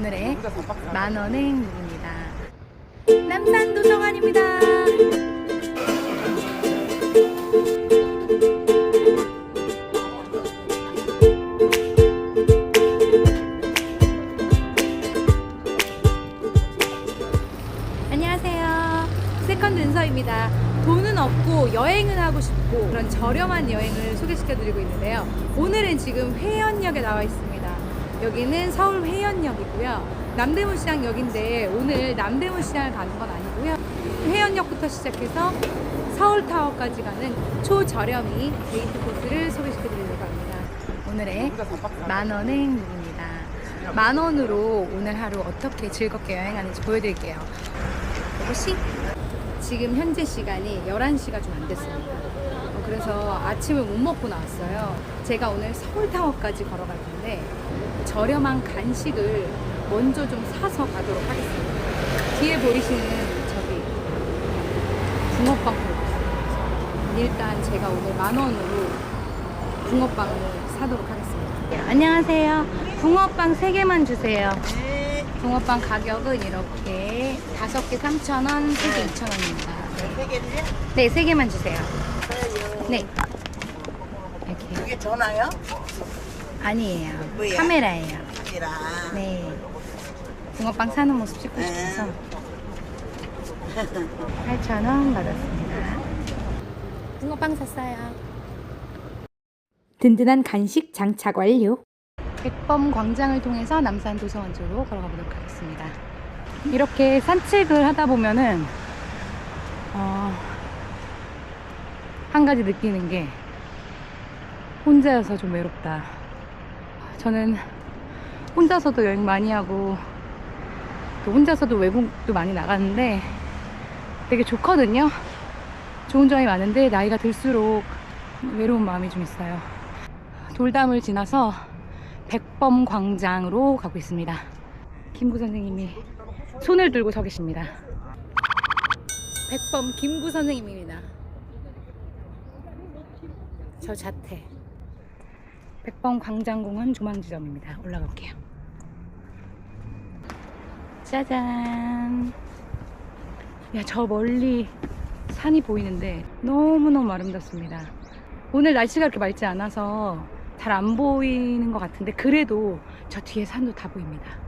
오늘의 만원의 행복입니다. 남산 도서관입니다. 돈은 없고 여행은 하고 싶고 그런 저렴한 여행을 소개시켜드리고 있는데요. 오늘은 지금 회원역에 나와 있습니다. 여기는 서울 회원역이고요. 남대문 시장역인데 오늘 남대문 시장을 가는 건 아니고요. 회원역부터 시작해서 서울타워까지 가는 초저렴이 데이트 코스를 소개시켜 드리려고 합니다. 오늘의 만원의 행복입니다. 만 원으로 오늘 하루 어떻게 즐겁게 여행하는지 보여드릴게요. 이것이 지금 현재 시간이 11시가 좀 안 됐습니다. 어, 그래서 아침을 못 먹고 나왔어요. 제가 오늘 서울타워까지 걸어갈 텐데 저렴한 간식을 먼저 좀 사서 가도록 하겠습니다. 뒤에 보이시는 저기 붕어빵 있어요. 일단 제가 오늘 만 원으로 붕어빵을 사도록 하겠습니다. 네, 안녕하세요. 붕어빵 3개만 주세요. 붕어빵 가격은 이렇게 5개 3,000원, 3개 2,000원입니다. 세 개를요? 네, 3개만 주세요. 네. 이렇게. 이게 전화요? 아니에요. 뭐야? 카메라예요. 아니라. 네. 붕어빵 사는 모습 찍고 싶어서 8,000원 받았습니다. 붕어빵 샀어요. 든든한 간식 장착 완료. 백범 광장을 통해서 남산 도서관 쪽으로 걸어가 보도록 하겠습니다. 이렇게 산책을 하다 보면은 어, 한 가지 느끼는 게 혼자여서 좀 외롭다. 저는 혼자서도 여행 많이 하고 또 혼자서도 외국도 많이 나가는데 되게 좋거든요. 좋은 점이 많은데 나이가 들수록 외로운 마음이 좀 있어요. 돌담을 지나서 백범 광장으로 가고 있습니다. 김구 선생님이 손을 들고 서 계십니다. 백범 김구 선생님입니다. 저 자태. 백범 광장공원 조망지점입니다. 올라가 볼게요. 짜잔. 야, 저 멀리 산이 보이는데 너무너무 아름답습니다. 오늘 날씨가 그렇게 맑지 않아서 잘 안 보이는 것 같은데 그래도 저 뒤에 산도 다 보입니다.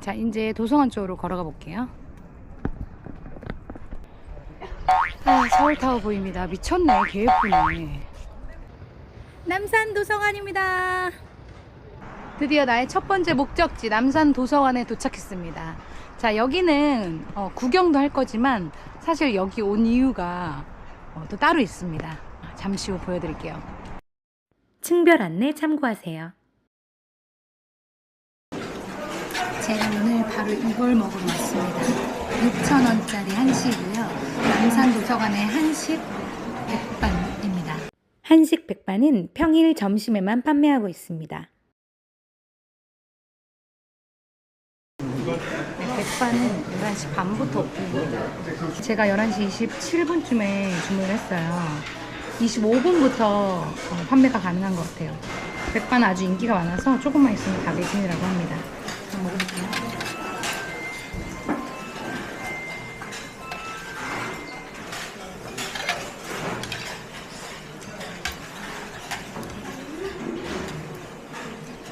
자, 이제 도서관 쪽으로 걸어가 볼게요. 아, 서울타워 보입니다. 미쳤네. 개 예쁘네. 남산 도서관입니다. 드디어 나의 첫 번째 목적지 남산 도서관에 도착했습니다. 자, 여기는 어, 구경도 할 거지만 사실 여기 온 이유가 어, 또 따로 있습니다. 잠시 후 보여드릴게요. 층별 안내 참고하세요. 제가 오늘 바로 이걸 먹으러 왔습니다. 6,000원짜리 한식이고요. 남산 도서관의 한식 백반입니다. 한식 백반은 평일 점심에만 판매하고 있습니다. 네, 백반은 11시 반부터 오픈입니다. 제가 11시 27분쯤에 주문을 했어요. 25분부터 판매가 가능한 것 같아요. 백반 아주 인기가 많아서 조금만 있으면 다 매진이라고 합니다. 먹어볼게요.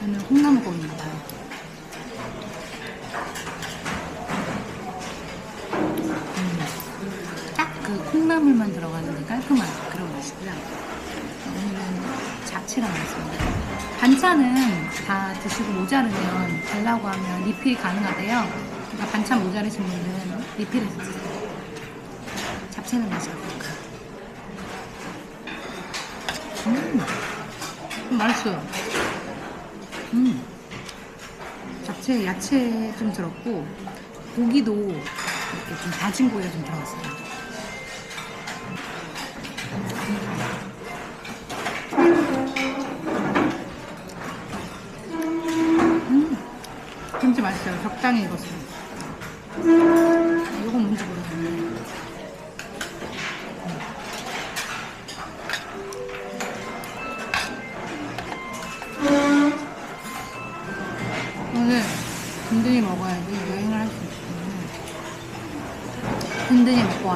저는 콩나물국입니다. 딱그 콩나물만 들어가는 게 깔끔한 그런 맛이고요. 오늘은 잡채가 나왔습니다. 반찬은 다 드시고 모자르면 달라고 하면 리필 가능하대요. 그러니까 반찬 모자르신 분은 리필해서 드세요. 잡채는 맛이 어떨까? 음, 음, 맛있어요. 음, 잡채 야채 좀 들었고 고기도 이렇게 좀 다진 고기가 좀 들어갔어요. 음, 김치 맛있어요. 적당히 익었어요.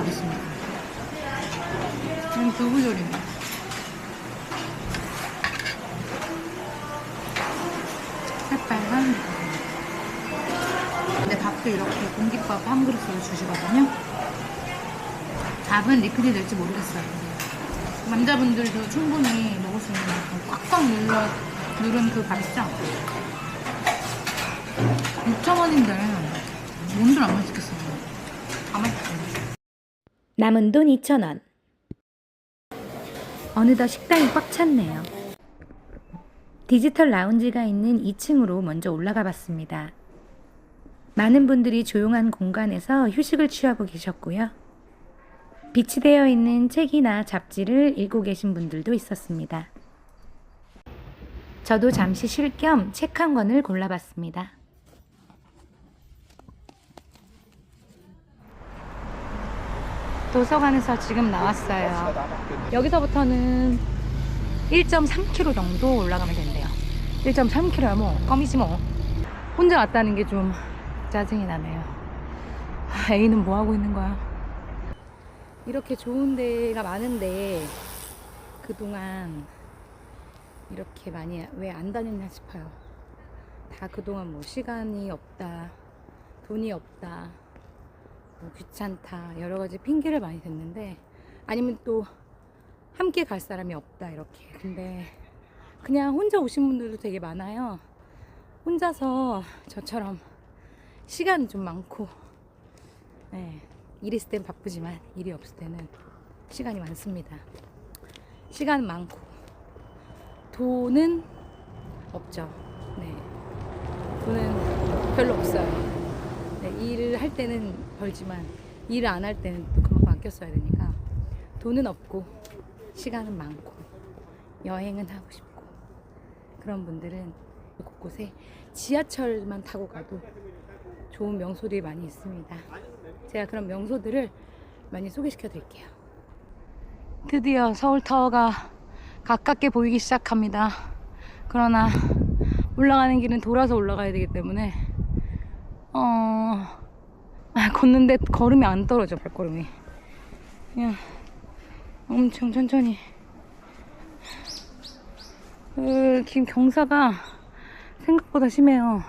가겠습니다. 지금 두부조림이에요. 새빨간 근데 밥도 이렇게 공깃밥 한 그릇으로 주시거든요. 밥은 리필이 될지 모르겠어요. 남자분들도 충분히 먹을 수 있는 만큼 꽉꽉 눌러 누른 그 밥이죠. 6,000원인데 뭔들 안 맛있겠어요. 다 맛있어요. 남은 돈 2,000원. 어느덧 식당이 꽉 찼네요. 디지털 라운지가 있는 2층으로 먼저 올라가 봤습니다. 많은 분들이 조용한 공간에서 휴식을 취하고 계셨고요. 비치되어 있는 책이나 잡지를 읽고 계신 분들도 있었습니다. 저도 잠시 쉴 겸 책 한 권을 골라봤습니다. 도서관에서 지금 나왔어요. 여기서부터는 1.3km 정도 올라가면 된대요. 1.3km야 뭐 껌이지 뭐. 혼자 왔다는 게 좀 짜증이 나네요. 아, A는 뭐 하고 있는 거야? 이렇게 좋은 데가 많은데 그동안 이렇게 많이 왜 안 다녔나 싶어요. 다 그동안 뭐 시간이 없다, 돈이 없다, 뭐 귀찮다 여러 가지 핑계를 많이 댔는데 아니면 또 함께 갈 사람이 없다 이렇게. 근데 그냥 혼자 오신 분들도 되게 많아요. 혼자서 저처럼 시간이 좀 많고 네, 일 있을 땐 바쁘지만 일이 없을 때는 시간이 많습니다. 시간은 많고 돈은 없죠. 네 돈은 별로 없어요. 네, 일을 할 때는 벌지만 일을 안 할 때는 또 그만큼 아껴 써야 되니까 돈은 없고 시간은 많고 여행은 하고 싶고 그런 분들은 곳곳에 지하철만 타고 가도 좋은 명소들이 많이 있습니다. 제가 그런 명소들을 많이 소개시켜 드릴게요. 드디어 서울타워가 가깝게 보이기 시작합니다. 그러나 올라가는 길은 돌아서 올라가야 되기 때문에 어, 아, 걷는데 걸음이 안 떨어져, 발걸음이. 그냥 엄청 천천히. 으, 지금 경사가 생각보다 심해요.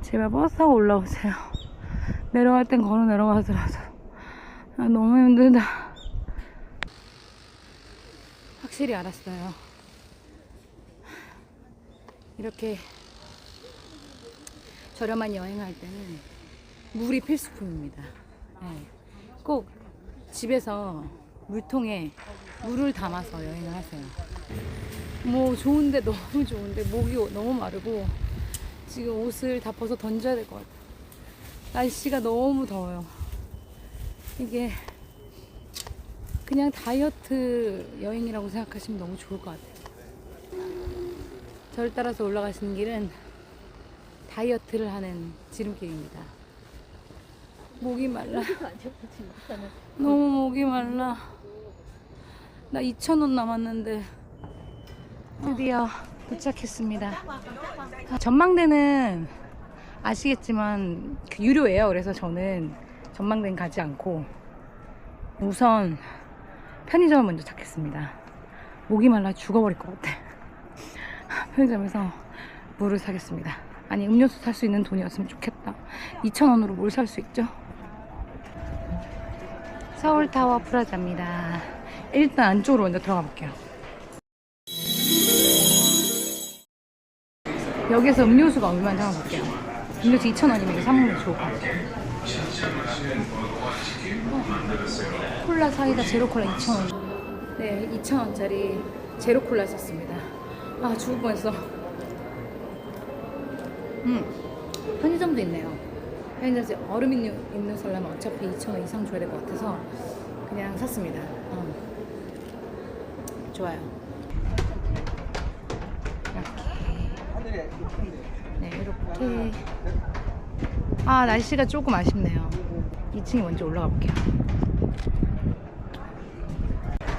제발 버스 타고 올라오세요. 내려갈 땐 걸어 내려가더라도. 아, 너무 힘들다. 확실히 알았어요. 이렇게 저렴한 여행할 때는 물이 필수품입니다. 네. 꼭 집에서 물통에 물을 담아서 여행을 하세요. 뭐 좋은데 너무 좋은데 목이 너무 마르고 지금 옷을 다 벗어 던져야 될 것 같아요. 날씨가 너무 더워요. 이게 그냥 다이어트 여행이라고 생각하시면 너무 좋을 것 같아요. 절 따라서 올라가시는 길은 다이어트를 하는 지름길입니다. 목이 말라. 너무 목이 말라. 나 2,000원 남았는데 드디어 도착했습니다. 아, 전망대는 아시겠지만 그 유료예요. 그래서 저는 전망대는 가지 않고 우선 편의점을 먼저 찾겠습니다. 목이 말라 죽어버릴 것 같아. 편의점에서 물을 사겠습니다. 아니 음료수 살 수 있는 돈이었으면 좋겠다. 2,000원으로 뭘 살 수 있죠? 서울타워 프라자입니다. 일단 안쪽으로 먼저 들어가 볼게요. 여기서 음료수가 얼마인지 한번 볼게요. 음료수 2,000원이면 이거 사먹는 게 좋을 것 같아요. 어, 콜라 사이다 제로 콜라 2,000원. 네, 2,000원짜리 제로 콜라 샀습니다. 아, 죽을 뻔했어. 음, 편의점도 있네요. 편의점에서 얼음 음료, 음료 살려면 어차피 2,000원 이상 줘야 될 것 같아서 그냥 샀습니다. 어. 좋아요. 이렇게. 네, 이렇게. 아, 날씨가 조금 아쉽네요. 2층에 먼저 올라가 볼게요.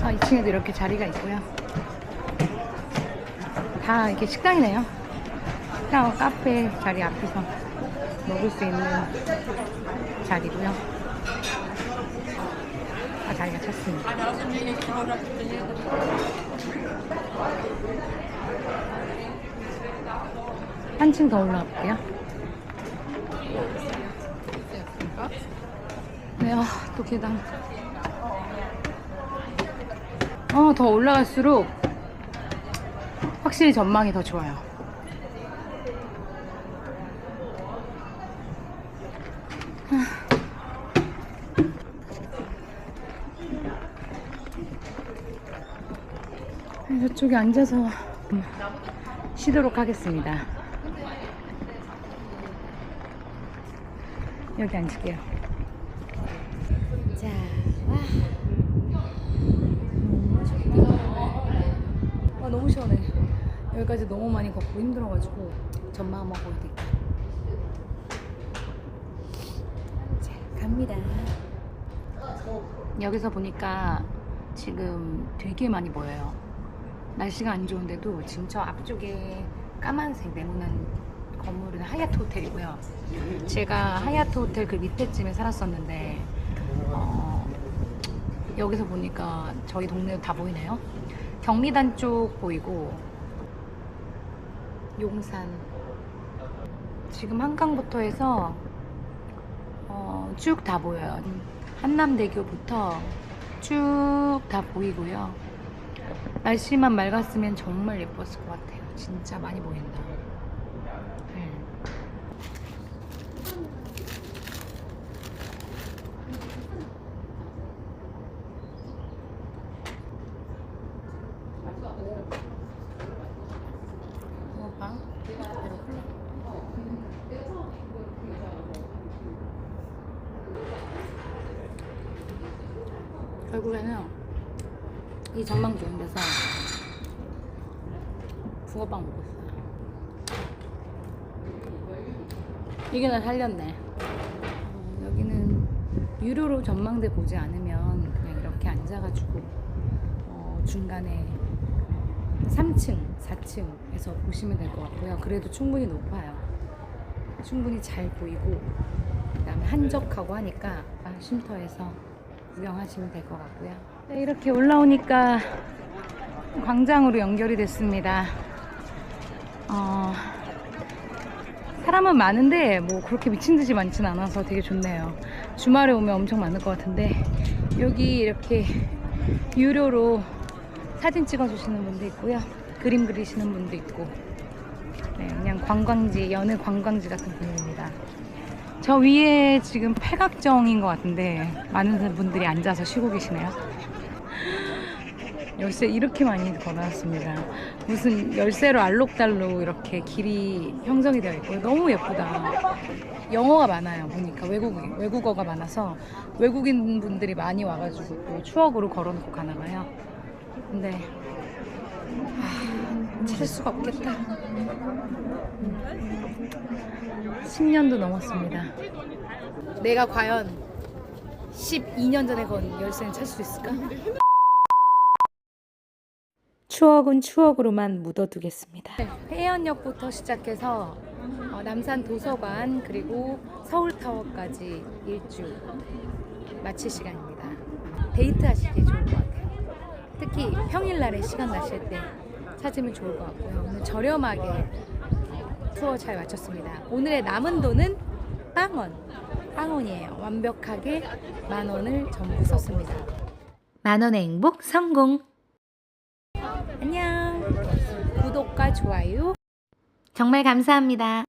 아, 2층에도 이렇게 자리가 있고요. 다 이렇게 식당이네요. 식당, 카페 자리 앞에서 먹을 수 있는 자리고요. 다 자리가 찼습니다. 한층 더 올라가 볼게요. 네, 아, 또 계단. 어, 더 올라갈수록 확실히 전망이 더 좋아요. 이쪽에 앉아서 쉬도록 하겠습니다. 여기 앉을게요. 자, 와. 와, 너무 시원해. 여기까지 너무 많이 걷고 힘들어가지고 전망 한번 보여드릴게요. 자, 갑니다. 여기서 보니까 지금 되게 많이 보여요. 날씨가 안 좋은데도 지금 저 앞쪽에 까만색 네모난 건물은 하얏트 호텔이고요. 제가 하얏트 호텔 그 밑에쯤에 살았었는데 어, 여기서 보니까 저희 동네 다 보이네요. 경리단 쪽 보이고 용산 지금 한강부터 해서 어, 쭉 다 보여요. 한남대교부터 쭉 다 보이고요. 날씨만 맑았으면 정말 예뻤을 것 같아요. 진짜 많이 보인다. 네. 결국에는 이 전망 좋은 데서 붕어빵 먹었어요. 이게 날 살렸네. 어, 여기는 유료로 전망대 보지 않으면 그냥 이렇게 앉아가지고 어, 중간에 3층, 4층에서 보시면 될 것 같고요. 그래도 충분히 높아요. 충분히 잘 보이고 그다음에 한적하고 하니까 아, 쉼터에서 구경하시면 될 것 같고요. 네, 이렇게 올라오니까 광장으로 연결이 됐습니다. 어, 사람은 많은데 뭐 그렇게 미친 듯이 많진 않아서 되게 좋네요. 주말에 오면 엄청 많을 것 같은데 여기 이렇게 유료로 사진 찍어주시는 분도 있고요. 그림 그리시는 분도 있고 네, 그냥 관광지, 여느 관광지 같은 분위기입니다. 저 위에 지금 팔각정인 것 같은데 많은 분들이 앉아서 쉬고 계시네요. 열쇠 이렇게 많이 걸어놨습니다. 무슨 열쇠로 알록달록 이렇게 길이 형성이 되어 있고 너무 예쁘다. 영어가 많아요. 보니까 외국 외국어가 많아서 외국인 분들이 많이 와가지고 또 추억으로 걸어놓고 가나 봐요. 근데 아, 찾을 수가 없겠다. 10년도 넘었습니다. 내가 과연 12년 전에 건 열쇠는 찾을 수 있을까? 추억은 추억으로만 묻어두겠습니다. 해연역부터 시작해서 어, 남산 도서관 그리고 서울타워까지 일주 마칠 시간입니다. 데이트 하시기 좋을 것 같아요. 특히 평일날에 시간 나실 때 찾으면 좋을 것 같고요. 오늘 저렴하게 어, 투어 잘 마쳤습니다. 오늘의 남은 돈은 빵원. 빵원이에요. 완벽하게 만 원을 전부 썼습니다. 만 원의 행복 성공. 안녕. 구독과 좋아요. 정말 감사합니다.